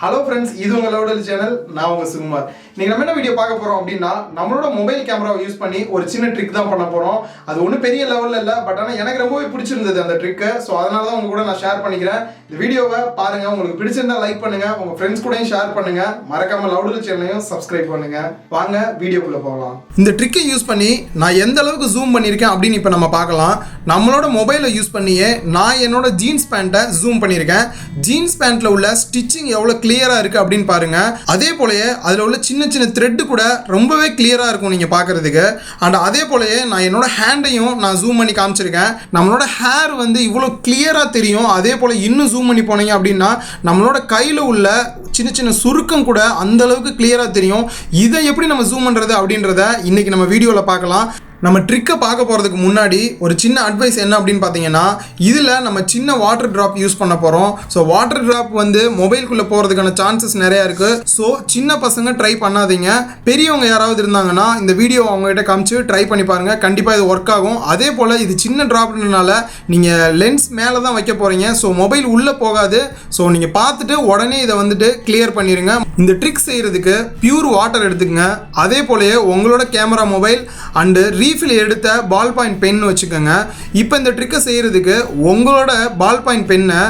Hello friends இது உங்கள் லவுடல் channel நான் உங்கள் சுகுமார் நீங்கள் நம்ம என்ன வீடியோ பார்க்க போகிறோம் அப்படின்னா நம்மளோட மொபைல் கேமராவை யூஸ் பண்ணி ஒரு சின்ன ட்ரிக் தான் பண்ண போகிறோம் அது ஒன்றும் பெரிய லெவலில் இல்லை பட் ஆனால் எனக்கு ரொம்பவே பிடிச்சிருந்தது அந்த ட்ரிக்கு ஸோ அதனால தான் உங்கள் கூட நான் ஷேர் பண்ணிக்கிறேன். இந்த வீடியோவை பாருங்கள் உங்களுக்கு பிடிச்சிருந்தா லைக் பண்ணுங்கள் உங்கள் ஃப்ரெண்ட்ஸ் கூடயும் ஷேர் பண்ணுங்கள் மறக்காம லவுடல் சேனலையும் சப்ஸ்கிரைப் பண்ணுங்க. வாங்க வீடியோக்குள்ளே போகலாம். இந்த ட்ரிக்கை யூஸ் பண்ணி நான் எந்த அளவுக்கு ஜூம் பண்ணியிருக்கேன் அப்படின்னு இப்போ நம்ம பார்க்கலாம். நம்மளோட மொபைலை யூஸ் பண்ணியே நான் என்னோட ஜீன்ஸ் பேண்ட்டை ஜூம் பண்ணியிருக்கேன். ஜீன்ஸ் பேண்ட்டில் உள்ள ஸ்டிச்சிங் எவ்வளோ கிளியராக இருக்குது அப்படின்னு பாருங்க. அதே போலயே அதில் உள்ள சின்ன சின்ன த்ரெட்டு கூட ரொம்பவே கிளியராக இருக்கும் நீங்கள் பார்க்குறதுக்கு அண்ட் அதே போலயே நான் என்னோட ஹேண்டையும் நான் ஜூம் பண்ணி காமிச்சிருக்கேன். நம்மளோட ஹேர் வந்து இவ்வளோ கிளியராக தெரியும். அதே போல் இன்னும் ஜூம் பண்ணி போனீங்க அப்படின்னா நம்மளோட கையில் உள்ள சின்ன சின்ன சுருக்கம் கூட அந்த அளவுக்கு கிளியராக தெரியும். இதை எப்படி நம்ம ஜூம் பண்ணுறது அப்படின்றத இன்னைக்கு நம்ம வீடியோவில் பார்க்கலாம். நம்ம ட்ரிக்கை பார்க்க போகிறதுக்கு முன்னாடி ஒரு சின்ன அட்வைஸ் என்ன அப்படின்னு பார்த்தீங்கன்னா இதில் நம்ம சின்ன வாட்டர் ட்ராப் யூஸ் பண்ண போகிறோம் ஸோ வாட்டர் ட்ராப் வந்து மொபைல்குள்ளே போகிறதுக்கான சான்சஸ் நிறையா இருக்குது ஸோ சின்ன பசங்க ட்ரை பண்ணாதீங்க. பெரியவங்க யாராவது இருந்தாங்கன்னா இந்த வீடியோ அவங்ககிட்ட காமிச்சு ட்ரை பண்ணி பாருங்கள் கண்டிப்பாக இது ஒர்க் ஆகும். அதே போல் இது சின்ன ட்ராப்னால நீங்கள் லென்ஸ் மேலே தான் வைக்க போகிறீங்க ஸோ மொபைல் உள்ளே போகாது. ஸோ நீங்கள் பார்த்துட்டு உடனே இதை வந்துட்டு கிளியர் பண்ணிடுங்க இந்த ட்ரிக் செய்கிறதுக்கு பியூர் வாட்டர் எடுத்துக்கங்க. அதே போலயே உங்களோட camera mobile and re refill எடுத்த பால் பாயிண்ட் பென் வச்சுக்கோங்க. இப்போ இந்த ட்ரிக்கை செய்கிறதுக்கு உங்களோட பால் பாயிண்ட் பென்னை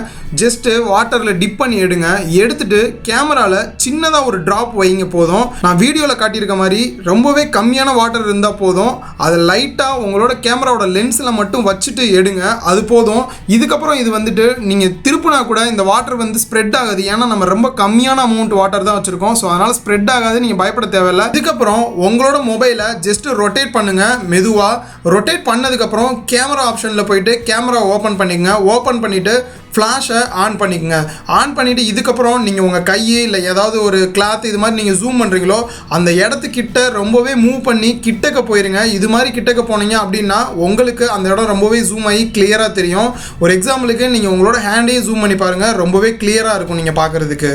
ஜஸ்ட்டு வாட்டரில் டிப் பண்ணி எடுங்க. எடுத்துட்டு கேமராவில் சின்னதாக ஒரு ட்ராப் வைங்க போதும். நான் வீடியோவில் காட்டியிருக்க மாதிரி ரொம்பவே கம்மியான வாட்டர் இருந்தால் போதும். அதை லைட்டாக உங்களோட கேமராவோட லென்ஸில் மட்டும் வச்சுட்டு எடுங்க. அது போதும். இதுக்கப்புறம் இது வந்துட்டு நீங்கள் திருப்பினா கூட இந்த வாட்டர் வந்து ஸ்ப்ரெட் ஆகாது. ஏன்னா நம்ம ரொம்ப கம்மியான அமௌண்ட் வாட்டர் தான் வச்சுருக்கோம். ஸோ அதனால் ஸ்ப்ரெட் ஆகாது நீங்கள் பயப்பட தேவையில்ல. இதுக்கப்புறம் உங்களோட மொபைலை ஜஸ்ட் ரொட்டேட் பண்ணுங்க மெதுவாக ரொட்டேட் பண்ணதுக்கப்புறம் கேமரா ஆப்ஷனில் போயிட்டு கேமரா ஓப்பன் பண்ணிக்கங்க. ஓப்பன் பண்ணிவிட்டு ஃப்ளாஷை ஆன் பண்ணிக்கங்க. ஆன் பண்ணிவிட்டு இதுக்கப்புறம் நீங்கள் உங்கள் கை இல்லை ஏதாவது ஒரு கிளாத் இது மாதிரி நீங்கள் ஜூம் பண்ணுறீங்களோ அந்த இடத்துக்கிட்ட ரொம்பவே மூவ் பண்ணி கிட்டக்க போயிருங்க. இது மாதிரி கிட்டக்க போனீங்க அப்படின்னா உங்களுக்கு அந்த இடம் ரொம்பவே ஜூம் ஆகி கிளியராக தெரியும். ஒரு எக்ஸாம்பிளுக்கு நீங்கள் உங்களோட ஹேண்டையே ஜூம் பண்ணி பாருங்கள் ரொம்பவே கிளியராக இருக்கும் நீங்கள் பார்க்குறதுக்கு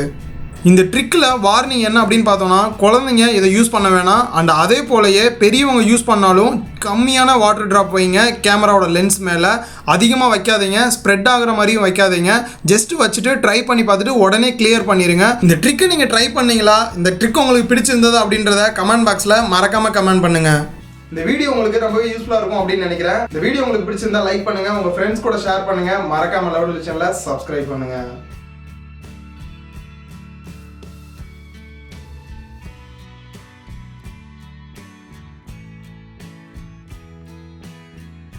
இந்த ட்ரிக்கில் வார்னிங் என்ன அப்படின்னு பார்த்தோம்னா குழந்தைங்க இதை யூஸ் பண்ண வேணாம். அண்ட் அதே போலயே பெரியவங்க யூஸ் பண்ணாலும் கம்மியான வாட்டர் ட்ராப் வைங்க கேமராவோட லென்ஸ் மேலே. அதிகமாக வைக்காதீங்க ஸ்ப்ரெட் ஆகுற மாதிரியும் வைக்காதீங்க. ஜஸ்ட் வச்சுட்டு ட்ரை பண்ணி பார்த்துட்டு உடனே கிளியர் பண்ணிடுங்க இந்த ட்ரிக்கை நீங்கள் ட்ரை பண்ணீங்களா? இந்த ட்ரிக் உங்களுக்கு பிடிச்சிருந்தது அப்படின்றத கமெண்ட் பாக்ஸில் மறக்காமல் கமெண்ட் பண்ணுங்கள் இந்த வீடியோ உங்களுக்கு ரொம்பவே யூஸ்ஃபுல்லாக இருக்கும் அப்படின்னு நினைக்கிறேன். இந்த வீடியோ உங்களுக்கு பிடிச்சிருந்தா லைக் பண்ணுங்க உங்கள் ஃப்ரெண்ட்ஸ் கூட ஷேர் பண்ணுங்கள் மறக்காமல் லவ் சேனலை சப்ஸ்கிரைப் பண்ணுங்கள்